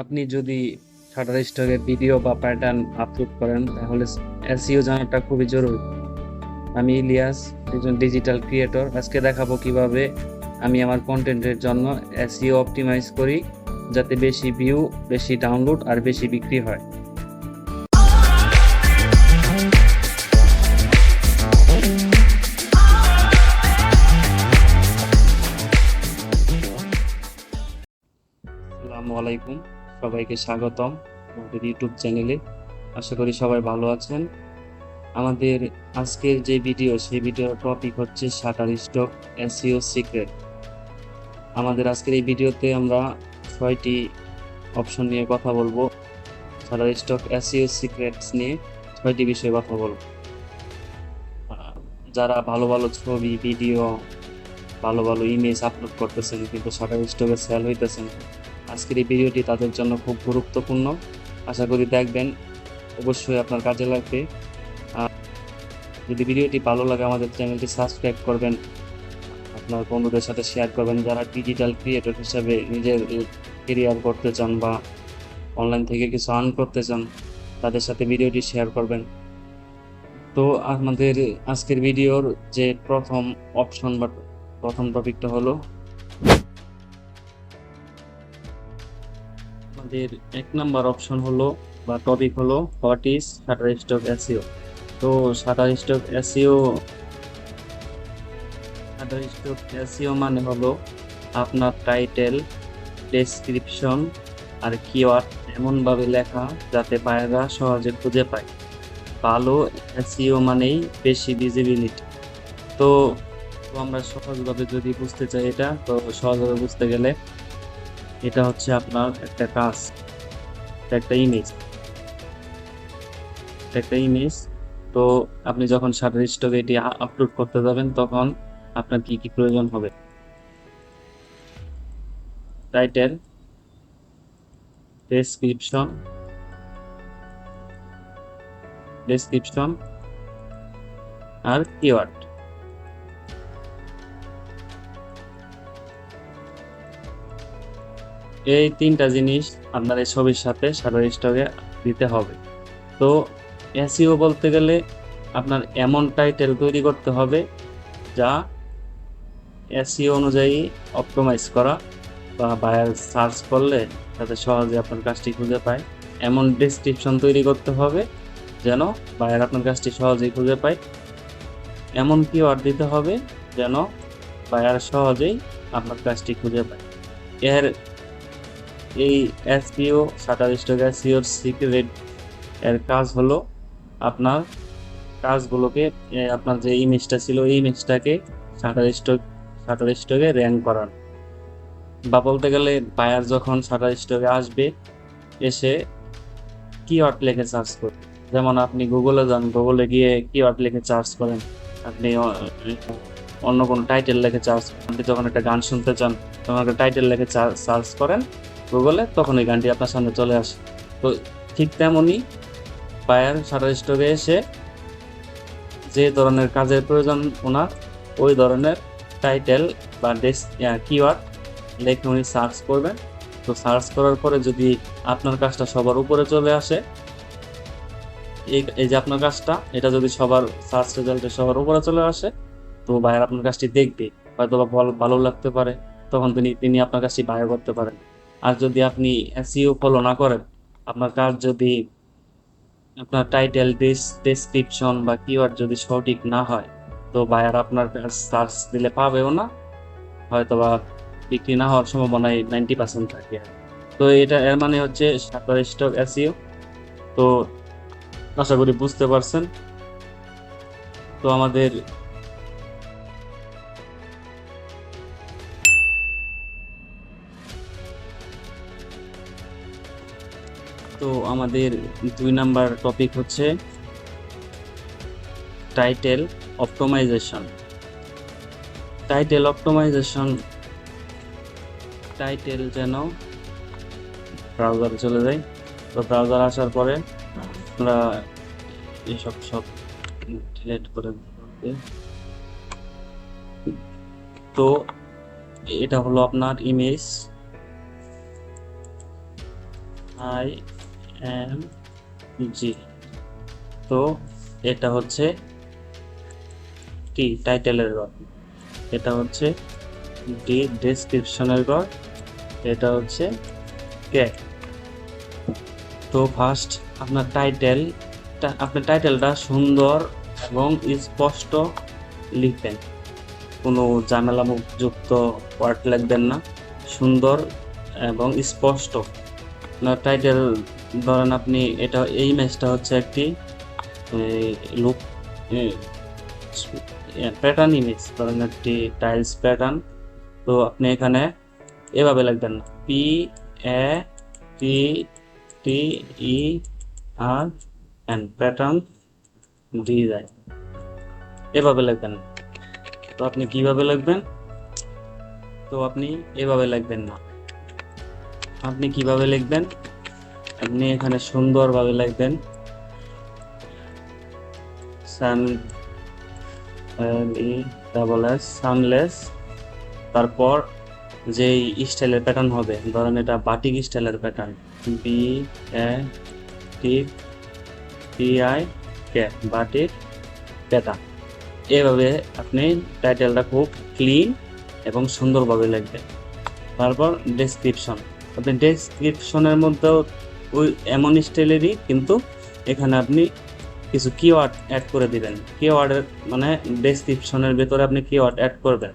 আপনি যদি শাটার স্টকে ভিডিও বা প্যাটার্ন আপলোড করেন, তাহলে এসইও জানাটা খুবই জরুরি। আমি ইলিয়াস, একজন ডিজিটাল ক্রিয়েটর আজকে দেখাবো কীভাবে আমি আমার কন্টেন্টের জন্য এসইও অপটিমাইজ করি, যাতে বেশি ভিউ বেশি ডাউনলোড আর বেশি বিক্রি হয়। আসসালামু আলাইকুম। সবাইকে স্বাগতম আমাদের ইউটিউব চ্যানেলে। আশা করি সবাই ভালো আছেন। আমাদের আজকের যে ভিডিও, সেই ভিডিওর টপিক হচ্ছে শাটার স্টক এসইও সিক্রেট আমাদের আজকের এই ভিডিওতে আমরা ছয়টি অপশন নিয়ে কথা বলব। শাটার স্টক এসইও সিক্রেটস নিয়ে ছয়টি বিষয়ে কথা বলব। যারা ভালো ভালো ছবি ভিডিও ভালো ভালো ইমেজ আপলোড করতেছেন, কিন্তু শাটার স্টকে সেল হইতেছেন আজকের এই ভিডিওটি তাদের জন্য খুব গুরুত্বপূর্ণ। আশা করি দেখবেন অবশ্যই আপনার কাজে লাগবে। আর যদি ভিডিওটি ভালো লাগে আমাদের চ্যানেলটি সাবস্ক্রাইব করবেন। আপনার বন্ধুদের সাথে শেয়ার করবেন যারা ডিজিটাল ক্রিয়েটর হিসাবে নিজের কেরিয়ার করতে চান বা অনলাইন থেকে কিছু আর্ন করতে চান, তাদের সাথে ভিডিওটি শেয়ার করবেন। তো আমাদের আজকের ভিডিওর যে প্রথম অপশন বা প্রথম টপিকটা হলো আমাদের এক নাম্বার অপশন হলো বা টপিক হলো what is Shutterstock SEO তো Shutterstock SEO Shutterstock SEO মানে হলো আপনার টাইটেল ডেসক্রিপশন আর কিওয়ার্ড এমনভাবে লেখা যাতে বায়েরা সহজে খুঁজে পায়। ভালো এসইও মানেই বেশি ভিজিবিলিটি তো আমরা সহজভাবে যদি বুঝতে চাই এটা, তো সহজভাবে বুঝতে গেলে এটা হচ্ছে আপনার একটা কাজ, একটা ইমেজ একটা ইমেজ তো আপনি যখন শাটার স্টকে এটি আপলোড করতে যাবেন, তখন আপনার কি কি প্রয়োজন হবে? টাইটেল ডেসক্রিপশন ডেসক্রিপশন আর কিওয়ার্ড এই তিনটা জিনিস আপনার এই ছবির সাথে শাটার স্টকে দিতে হবে। তো এসিও বলতে গেলে আপনার এমন টাইটেল তৈরি করতে হবে যা এসইও অনুযায়ী অপটোমাইজ করা বা বায়ার সার্চ করলে যাতে সহজে আপনার কাজটি খুঁজে পায়। এমন ডেসক্রিপশন তৈরি করতে হবে যেন বায়ার আপনার কাজটি সহজেই খুঁজে পায়। এমন কিওয়ার্ড দিতে হবে যেন বায়ার সহজেই আপনার কাজটি খুঁজে পায়। এর এই এসপিও শাটার স্টক এসিওর সিক্রেট এর কাজ হলো আপনার কাজগুলোকে আপনার যে ইমেজটা ছিল এই ইমেজটাকে শাটার স্টক শাটার স্টকে র্যাঙ্ক করান। বা বলতে গেলে বায়ার যখন শাটার স্টকে আসবে, এসে কিওয়ার্ড লিখে সার্চ করবে যেমন আপনি গুগলে যান গুগলে গিয়ে কিওয়ার্ড লিখে সার্চ করেন। আপনি অন্য কোনো টাইটেল লিখে সার্চ আপনি যখন একটা গান শুনতে চান, তখন একটা টাইটেল লিখে সার্চ করেন। গুগলে তখন এই গানটি আপনার সামনে চলে আসে। তো ঠিক তেমনই বায়ার শাটার স্টকে এসে যে ধরনের কাজের প্রয়োজন ওনার, ওই ধরনের টাইটেল বা ডেস কিওয়ার্ড লেখে উনি সার্চ করবেন। তো সার্চ করার পরে যদি আপনার কাজটা সবার উপরে চলে আসে, এই যে আপনার কাজটা, এটা যদি সবার সার্চ রেজাল্টে সবার উপরে চলে আসে, তো বায়ার আপনার কাজটি দেখবে। হয়তো ভালো ভালো লাগতে পারে, তখন তিনি তিনি আপনার কাজটি বায়ার করতে পারেন। আর যদি আপনি এসইও ফলো না করেন, আপনার কাজ যদি আপনার টাইটেল ডেসক্রিপশন বা কিওয়ার্ড যদি সঠিক না হয়, তো বায়ার আপনার কাজ সার্চ দিলে পাবেও না হয়তো বা বিক্রি না হওয়ার সম্ভাবনাই নাইনটি পার্সেন্ট থাকে। তো এটা এর মানে হচ্ছে শাটার স্টক এসইও তো আশা করি বুঝতে পারছেন। তো আমাদের তো আমাদের দুই নাম্বার টপিক হচ্ছে title optimization title optimization title যেন ব্রাউজারে চলে যায়। তো ব্রাউজার আসার পরে আমরা এইসব সব ডিলেট করে। তো এটা হলো আপনার ইমেজ আই এম জি। তো, এটা হচ্ছে টি টাইটেলের ঘর। এটা হচ্ছে ডি ডেসক্রিপশনের ঘর। এটা হচ্ছে কে? তো ফার্স্ট আপনার টাইটেল আপনার টাইটেলটা সুন্দর এবং স্পষ্ট লিখবেন। কোনো ঝামেলামুক্ত ওয়ার্ড লিখবেন না। সুন্দর এবং স্পষ্ট। আপনার টাইটেল ধরেন আপনি এটা, এই ম্যাচটা হচ্ছে একটি লুক প্যাটার্ন ইমেজ ধরেন একটি টাইলস প্যাটার্ন তো আপনি এখানে এভাবে লিখবেন P A T T E R N pattern design এভাবে লিখবেন। তো আপনি কীভাবে লিখবেন? তো আপনি এভাবে লিখবেন না। আপনি কীভাবে লিখবেন? আপনি এখানে সুন্দরভাবে লিখবেন সান ই, ডাবল এস সানলেস তারপর যেই স্টাইলের প্যাটার্ন হবে, ধরেন এটা বাটিক স্টাইলের pattern B A T T I K batik pattern এভাবে আপনি টাইটেলটা খুব ক্লিন এবং সুন্দরভাবে লিখবেন। তারপর ডেসক্রিপশন আপনি ডেসক্রিপশনের মধ্যেও ওই এমন স্টাইলেরই কিন্তু এখানে আপনি কিছু কিওয়ার্ড অ্যাড করে দিবেন। কিওয়ার্ডের মানে ডেসক্রিপশনের ভেতরে আপনি কিওয়ার্ড অ্যাড করবেন।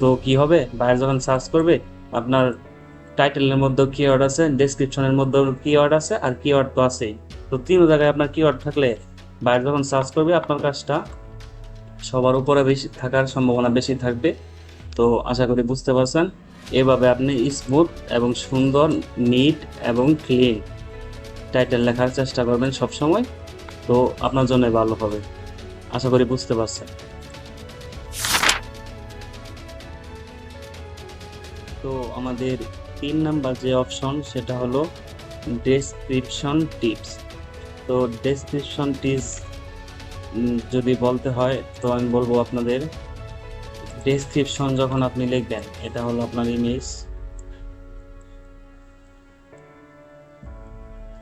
তো কি হবে? বাইরে যখন সার্চ করবে, আপনার টাইটেলের মধ্যেও কিওয়ার্ড আছে ডেসক্রিপশনের মধ্যেও কিওয়ার্ড আছে, আর কিওয়ার্ড তো আছেই। তো তিন জায়গায় আপনার কিওয়ার্ড থাকলে বাইরে যখন সার্চ করবে, আপনার কাজটা সবার উপরে বেশি থাকার সম্ভাবনা বেশি থাকবে। তো আশা করি বুঝতে পারছেন। এভাবে আপনি স্মুথ এবং সুন্দর নিট এবং ক্লিন টাইটেল লেখার চেষ্টা করবেন সব সময় তো আপনার জন্য ভালো হবে। আশা করি বুঝতে পারছেন। তো আমাদের তিন নাম্বার যে অপশন, সেটা হলো ডেসক্রিপশন টিপস তো ডেসক্রিপশন টিপস যদি বলতে হয়, তো আমি বলব আপনাদের। ডেসক্রিপশন যখন আপনি লিখবেন, এটা হলো আপনার ইমেজ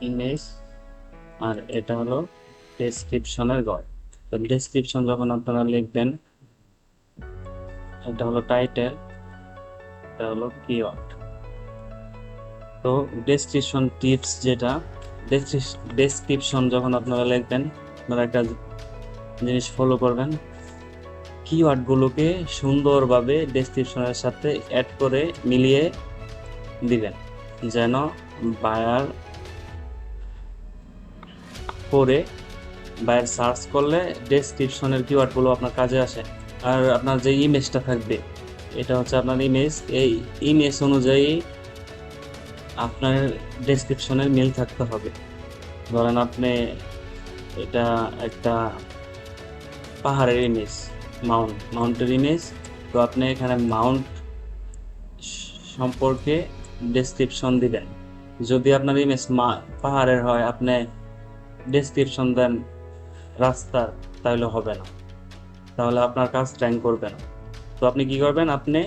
ইমেজ আর এটা হলো ডেসক্রিপশনের গড় তো ডেসক্রিপশন যখন আপনারা লিখবেন, এটা হলো টাইটেল এটা হলো কিওয়ার্ড তো ডেসক্রিপশন টিপস যেটা ডেসক্রিপশন যখন আপনারা লিখবেন, আপনারা একটা জিনিস ফলো করবেন। কিওয়ার্ডগুলোকে সুন্দরভাবে ডেসক্রিপশনের সাথে অ্যাড করে মিলিয়ে দিবেন, যেন বায়ার করে বায়ার সার্চ করলে ডেসক্রিপশনের কিওয়ার্ডগুলো আপনার কাজে আসে। আর আপনার যে ইমেজটা থাকবে, এটা হচ্ছে আপনার ইমেজ এই ইমেজ অনুযায়ী আপনার ডেসক্রিপশনের মিল থাকতে হবে। ধরেন আপনি এটা একটা পাহাড়ের ইমেজ মাউন্ট মাউন্টের ইমেজ তো আপনি এখানে মাউন্ট সম্পর্কে ডেসক্রিপশন দিবেন। যদি আপনার ইমেজ পাহাড়ের হয়, আপনি ডেসক্রিপশন দেন রাস্তার তাহলে হবে না। তাহলে আপনার কাজ র্যাঙ্ক করবে না। তো আপনি কি করবেন? আপনি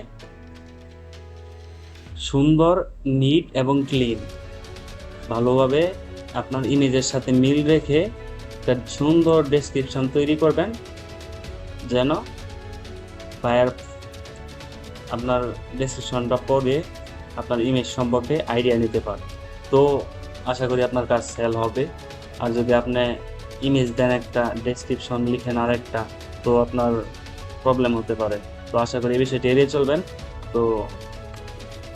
সুন্দর নিট এবং ক্লিন ভালোভাবে আপনার ইমেজের সাথে মিল রেখে একটা সুন্দর ডেসক্রিপশন তৈরি করবেন, যেন বায়ার আপনার ডেসক্রিপশনটা পড়ে আপনার ইমেজ সম্পর্কে আইডিয়া নিতে পারে। তো আশা করি আপনার কাজ সেল হবে। আর যদি আপনি ইমেজ দেন একটা ডেসক্রিপশন লিখেন আর একটা তো আপনার প্রবলেম হতে পারে। তো আশা করি এই বিষয়টি এড়িয়ে চলবেন। তো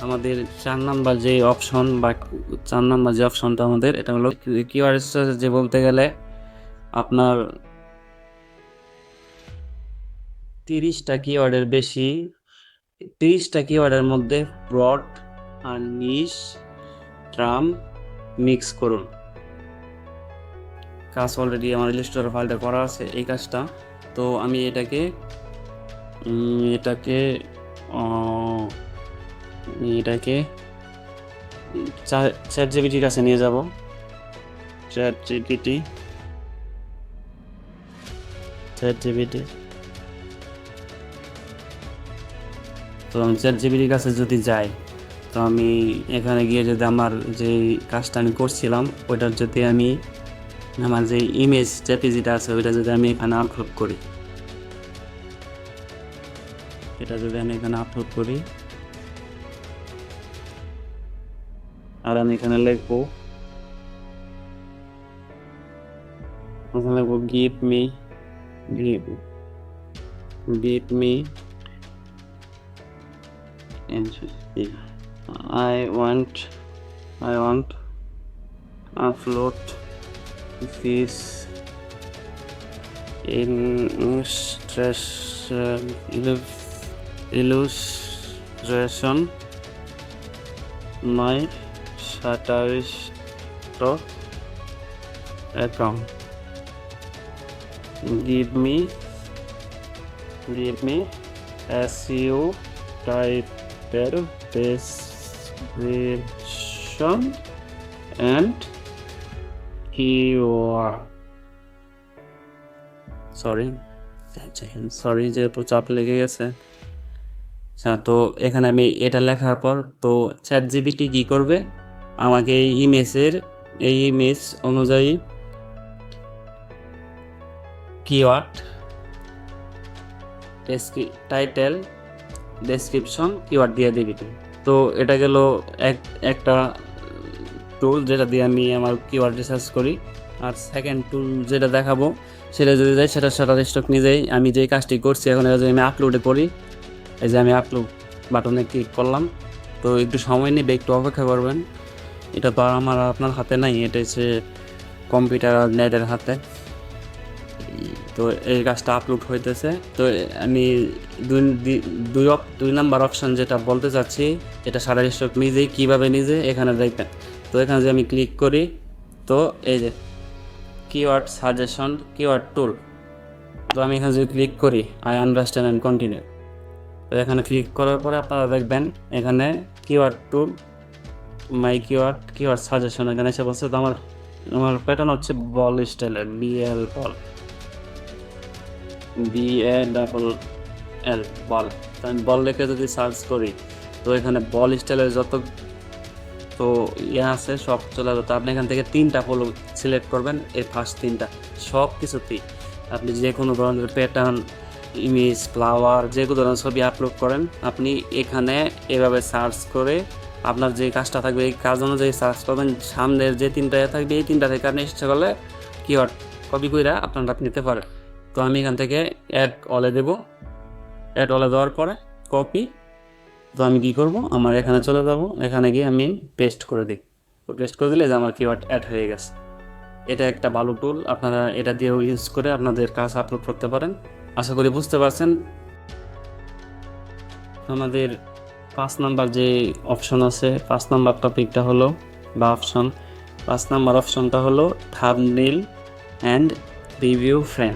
আমাদের চার নাম্বার যে অপশন বা চার নাম্বার যে অপশনটা আমাদের, এটা হলো কিউআর যে বলতে গেলে আপনার তিরিশটা কিওয়ার্ডের বেশি, তিরিশটা কিওয়ার্ডের মধ্যে ব্রড আর নিশ ট্রাম মিক্স করুন। কাজ অলরেডি আমার ইলিস্টর ফাইলটা করা আছে, এই কাজটা। তো আমি এটাকে এটাকে এটাকে চ্যাট জিবিটির কাছে নিয়ে যাব। চ্যাট জিবিটি চ্যাট জিবিটি তো আমি চ্যাট জিবিটির কাছে যদি যাই, তো আমি এখানে গিয়ে যদি আমার যে কাজটা আমি করছিলাম, ওইটার যদি আমি আমার যে ইমেজ জেপিজিটা আছে, ওইটা যদি আমি এখানে আপলোড করি, এটা যদি আমি এখানে আপলোড করি, আর আমি এখানে লিখব, এখানে give me give give me I want I want upload This in stress uh, um, illustration. My satirist account. Give me give me as you type better this version and sorry sorry যে একটু চাপ লেগে গেছে। আচ্ছা তো এখানে আমি এটা লেখার পর তো চ্যাট জিবিটি কী করবে? আমাকে এই ইমেজের এই ইমেজ অনুযায়ী কিওয়ার্ড টাইটেল ডেসক্রিপশন কিওয়ার্ড দিয়ে দিবি। তো এটা গেল এক একটা টুল যেটা দিয়ে আমি আমার কিওয়ার্ড রিসার্চ করি, আর সেকেন্ড টুল যেটা দেখাবো, সেটা যদি যাই সেটা সেটা স্টক নিজেই আমি যে কাজটি করছি, এখন যদি আমি আপলোডে করি, এই যে আমি আপলোড বাটনে ক্লিক করলাম, তো একটু সময় নেবে, একটু অপেক্ষা করবেন। এটা তো আমার, আপনার হাতে নাই, এটা হচ্ছে কম্পিউটার আর নেটের হাতে। তো এই কাজটা আপলোড হইতেছে। তো আমি দুই দুই দুই নাম্বার অপশন যেটা বলতে চাচ্ছি, এটা সারা স্টক নিজেই কীভাবে নিজে, এখানে দেখবেন। তো এখানে যে আমি ক্লিক করি, তো এই যে কিওয়ার্ড সাজেশন কিওয়ার্ড টুল তো আমি এখানে যদি ক্লিক করি আই আন্ডারস্ট্যান্ড অ্যান্ড কন্টিনিউ তো এখানে ক্লিক করার পরে আপনারা দেখবেন এখানে keyword tool my keyword keyword suggestion এখানে এসে বলছে, তো আমার আমার প্যাটার্ন হচ্ছে বল স্টাইলের B L ball B A double L ball তো আমি বল লিখে যদি সার্চ করি, তো এখানে বল স্টাইলের যত ইয়ে আছে, সব চলে যাবে তো আপনি এখান থেকে তিনটা ফলো সিলেক্ট করবেন, এই ফার্স্ট তিনটা। সব কিছুতেই। আপনি যে কোনো ধরনের প্যাটার্ন ইমেজ ফ্লাওয়ার যে কোনো ধরনের ছবি আপলোড করেন, আপনি এখানে এভাবে সার্চ করে আপনার যে কাজটা থাকবে, এই কাজ অনুযায়ী সার্চ করবেন। সামনের যে তিনটা ইয়ে থাকবে, এই তিনটা থেকে আপনি ইচ্ছা করলে কিওয়ার্ড কপি করে আপনারা নিতে পারেন। তো আমি এখান থেকে অ্যাড অলে দেব। অ্যাড অলে দেওয়ার পরে কপি তো আমি কী করব? আমার এখানে চলে যাব। এখানে গিয়ে আমি পেস্ট করে দিই। পেস্ট করে দিলে যে আমার কিওয়ার্ড অ্যাড হয়ে গেছে। এটা একটা ভালো টুল আপনারা এটা দিয়েও ইউজ করে আপনাদের কাজ আপলোড করতে পারেন। আশা করি বুঝতে পারছেন। আমাদের পাঁচ নাম্বার যে অপশন আছে, পাঁচ নাম্বার টপিকটা হলো বা অপশন পাঁচ নাম্বার অপশনটা হলো থাবনেল অ্যান্ড রিভিউ ফ্রেম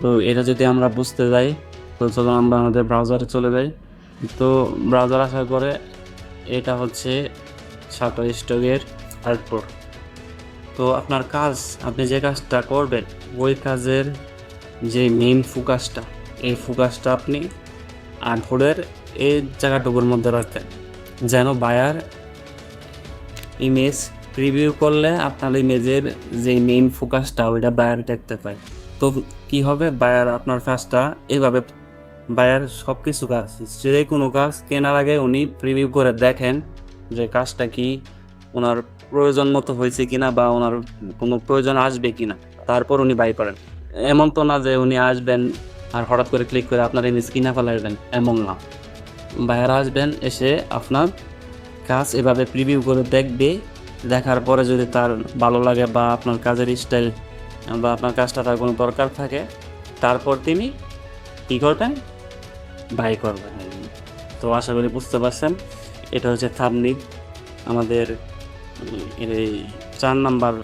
তো এটা যদি আমরা বুঝতে যাই তো চলো আমরা আমাদের ব্রাউজারে চলে যাই। তো ব্রাউজার আসার পরে এটা হচ্ছে শাটার স্টকের আর্টপোর তো আপনার কাজ, আপনি যে কাজটা করবেন, ওই কাজের যে মেইন ফোকাসটা এই ফোকাসটা আপনি আর্টবোর্ডের এই জায়গাটুকুর মধ্যে রাখবেন। যেন বায়ার ইমেজ প্রিভিউ করলে আপনার ইমেজের যে মেইন ফোকাসটা ওইটা বায়ার দেখতে পায়। তো কি হবে? বায়ার আপনার কাজটা এইভাবে বায়ার সব কিছু কাজ যে কোনো কাজ কেনার আগে উনি প্রিভিউ করে দেখেন যে কাজটা কি ওনার প্রয়োজন মতো হয়েছে কিনা বা ওনার কোনো প্রয়োজন আসবে কিনা। তারপর উনি বাই করেন। এমন তো না যে উনি আসবেন আর হঠাৎ করে ক্লিক করে আপনার ইমেজ কিনা ফেলাইবেন, এমন না। বায়ার আসবেন, এসে আপনার কাজ এভাবে প্রিভিউ করে দেখবে। দেখার পরে যদি তার ভালো লাগে বা আপনার কাজের স্টাইল বা আপনার কাজটা তার কোনো দরকার থাকে, তারপর তিনি কী করবেন? বাই করবেন। তো আশা করি বুঝতে পারছেন। এটা হচ্ছে থাবনিক আমাদের এই চার নাম্বার,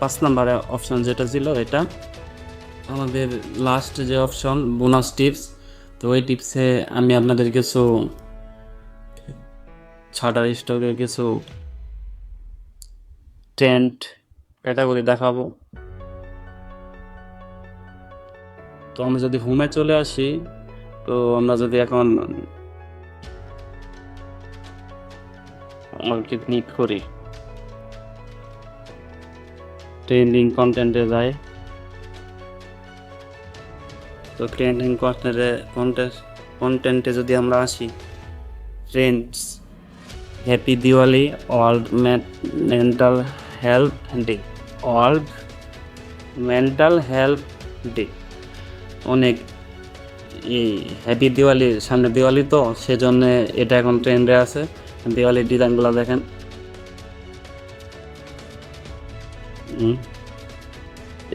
পাঁচ নাম্বারে অপশন যেটা ছিল এটা। আমাদের লাস্ট যে অপশন বোনাস টিপস তো ওই টিপসে আমি আপনাদের কিছু ছাটার স্টকের কিছু টেন্ট ক্যাটাগরি দেখাবো। তো আমি যদি হোমে চলে আসি তো আমরা যদি এখন আমাকে করি ট্রেন্ডিং কন্টেন্টে যায় তো ট্রেন্ডিং কন্টেন্টে কন্টেন্ট কন্টেন্টে যদি আমরা আসি trends happy Diwali world mental health day world mental health day অনেক হ্যাপি দিওয়ালির সামনে দিওয়ালি তো, সেজন্য এটা এখন ট্রেন্ডে আছে। দিওয়ালির ডিজাইনগুলো দেখেন।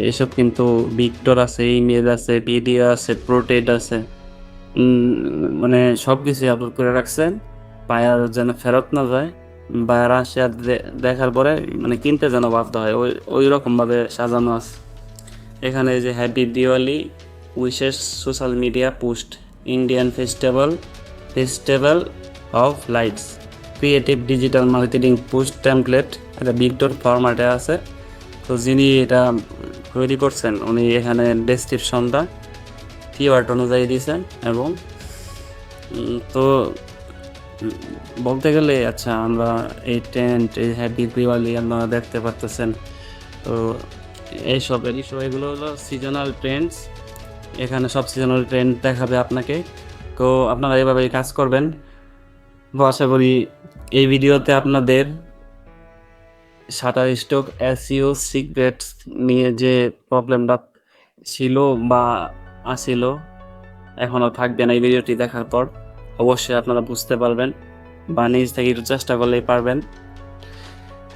এইসব কিন্তু ভিক্টর আছে ইমেজ আছে পিডিও আছে প্রোটেড আছে। মানে সব কিছু আপলোড করে রাখছেন। বায়ার যেন ফেরত না যায় বায়ার আসে আর দেখার পরে মানে কিনতে যেন বাধ্য হয়। ওই ওই রকমভাবে সাজানো আছে। এখানে যে happy Diwali wishes social media post Indian festival festival of lights creative digital marketing post template এটা ভিক্টর ফরম্যাটে আছে। তো যিনি এটা তৈরি করছেন, উনি এখানে ডেসক্রিপশনটা কিওয়ার্ড অনুযায়ী দিয়েছেন এবং তো বলতে গেলে আচ্ছা আমরা এই টেন্ট এই হ্যাপি দিওয়ালি আপনারা দেখতে পারতেছেন। তো এইসব এগুলো হলো সিজনাল ট্রেন্ডস এখানে সব সিজনাল ট্রেন্ড দেখাবে আপনাকে। তো আপনারা এভাবে কাজ করবেন। আশা করি এই ভিডিওতে আপনাদের শাটার স্টক এসইও সিক্রেটস নিয়ে যে প্রবলেমটা ছিল বা আসিল, এখনও থাকবে না এই ভিডিওটি দেখার পর। অবশ্যই আপনারা বুঝতে পারবেন বা নিজ থেকে একটু চেষ্টা করলেই পারবেন।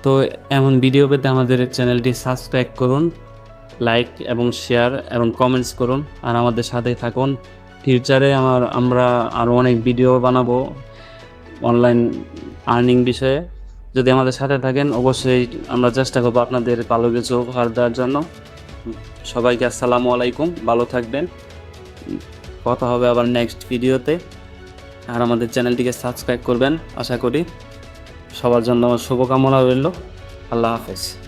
তো এমন ভিডিও পেতে আমাদের চ্যানেলটি সাবস্ক্রাইব করুন। লাইক এবং শেয়ার এবং কমেন্টস করুন। আর আমাদের সাথেই থাকুন। ফিউচারে আমার, আমরা আরও অনেক ভিডিও বানাবো অনলাইন আর্নিং বিষয়ে। যদি আমাদের সাথে থাকেন, অবশ্যই আমরা চেষ্টা করব আপনাদের ভালো কিছু উপহার দেওয়ার জন্য। সবাইকে আসসালামু আলাইকুম, ভালো থাকবেন। কথা হবে আবার নেক্সট ভিডিওতে আর আমাদের চ্যানেলটিকে সাবস্ক্রাইব করবেন। আশা করি সবার জন্য আমার শুভকামনা রইল। আল্লাহ হাফেজ।